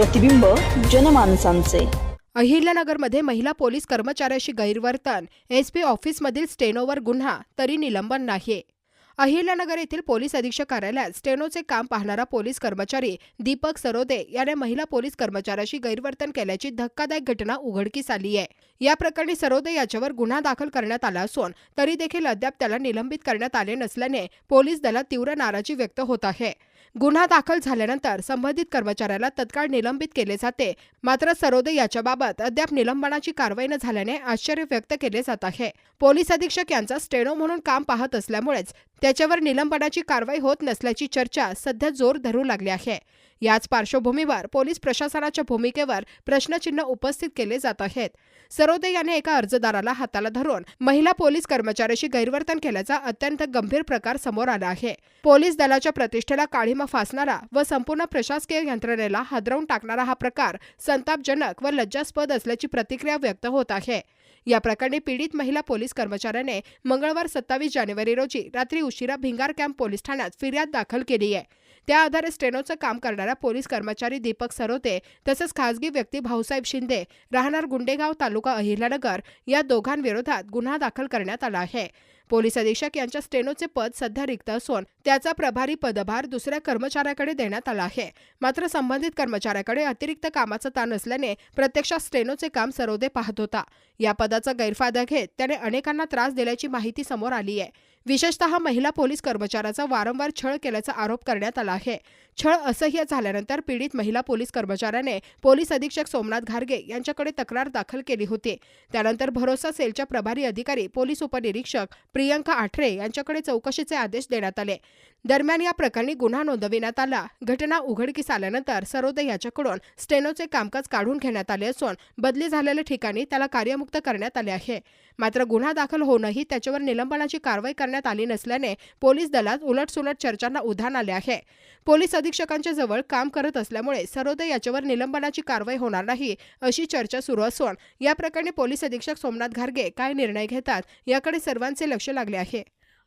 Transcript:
प्रतिबिंब जनमानसांचे. अहिल्यानगरमध्ये महिला पोलीस कर्मचाऱ्याशी गैरवर्तन. एसपी ऑफिसमधील स्टेनोवर गुन्हा तरी निलंबन नाही अहिल्यानगर येथील पोलीस अधीक्षक कार्यालयात स्टेनोचे काम पाहणारा पोलीस कर्मचारी दीपक सरोदे याने महिला पोलीस कर्मचाऱ्याशी गैरवर्तन केल्याची धक्कादायक घटना उघडकीस आली आहे या प्रकरणी सरोदे याच्यावर गुन्हा दाखल करण्यात आला असून तरी देखील अद्याप त्याला निलंबित करण्यात आले नसल्याने पोलीस दलात तीव्र नाराजी व्यक्त होत आहे. गुन्हा दाखल झाल्यानंतर संबंधित कर्मचाऱ्याला तत्काळ निलंबित केले जाते. मात्र सरोदे याच्याबाबत अद्याप निलंबनाची कारवाई न झाल्याने आश्चर्य व्यक्त केले जात आहे. पोलीस अधीक्षक यांचा स्टेनो म्हणून काम पाहत असल्यामुळेच त्याच्यावर निलंबनाची कारवाई होत नसल्याची चर्चा सध्या जोर धरू लागली आहे. याच पार्श्वभूमीवर पोलीस प्रशासनाच्या भूमिकेवर प्रश्नचिन्ह उपस्थित केले जात आहेत. सरोदे याने एका अर्जदाराला हाताला धरून महिला पोलीस कर्मचाऱ्याशी गैरवर्तन केल्याचा अत्यंत गंभीर प्रकार समोर आला आहे. पोलीस दलाच्या प्रतिष्ठेला काळीमा फासणारा व संपूर्ण प्रशासकीय यंत्रणेला हादरवून टाकणारा हा प्रकार संतापजनक व लज्जास्पद असल्याची प्रतिक्रिया व्यक्त होत आहे. या प्रकरणी पीडित महिला पोलीस कर्मचाऱ्याने मंगळवार सत्तावीस जानेवारी रोजी रात्री उशिरा भिंगार कॅम्प पोलीस ठाण्यात फिर्याद दाखल केली आहे. त्या आधारे स्टेनोचं काम करणारा पोलीस कर्मचारी दीपक सरोते तसंच खासगी व्यक्ती भाऊसाहेब शिंदे राहणार गुंडेगाव तालुका अहिल्यानगर या दोघांविरोधात गुन्हा दाखल करण्यात आला आहे. पोलीस अधीक्षक यांच्या स्टेनोचे पद सध्या रिक्त असून त्याचा प्रभारी पदभार दुसऱ्या कर्मचाऱ्याकडे देण्यात आला आहे. मात्र संबंधित कर्मचाऱ्याकडे अतिरिक्त कामाचा ताण असल्याने प्रत्यक्षात स्टेनोचे काम सरोदे पाहत होता. या पदाचा गैरफायदा घेत त्याने अनेकांना त्रास दिल्याची माहिती समोर आली आहे. विशेषतः महिला पोलीस कर्मचाऱ्याचा वारंवार छळ केल्याचा आरोप करण्यात आला आहे. छळ असह्य झाल्यानंतर पीडित महिला पोलीस कर्मचाऱ्याने पोलीस अधीक्षक सोमनाथ घारगे यांच्याकडे तक्रार दाखल केली होती. त्यानंतर भरोसा सेलच्या प्रभारी अधिकारी पोलीस उपनिरीक्षक प्रियंका आठरे यांच्याकडे चौकशीचे आदेश देण्यात आले. दरम्यान या प्रकरणी गुन्हा नोंदविण्यात आला. घटना उघडकीस आल्यानंतर सरोदे याच्याकडून स्टेनोचे कामकाज काढून घेण्यात आले असून बदली झालेल्या ठिकाणी त्याला कार्यमुक्त करण्यात आले आहे. मात्र गुन्हा दाखल होऊनही त्याच्यावर निलंबनाची कारवाई करण्यात आली नसल्याने पोलीस दलात उलटसुलट चर्चांना उधाण आले आहे. पोलीस अधीक्षकांच्या जवळ काम करत असल्यामुळे सरोदे याच्यावर निलंबनाची कारवाई होणार नाही अशी चर्चा सुरू असून या प्रकरणी पोलीस अधीक्षक सोमनाथ घारगे काय निर्णय घेतात याकडे सर्वांचे लक्ष लागले आहे.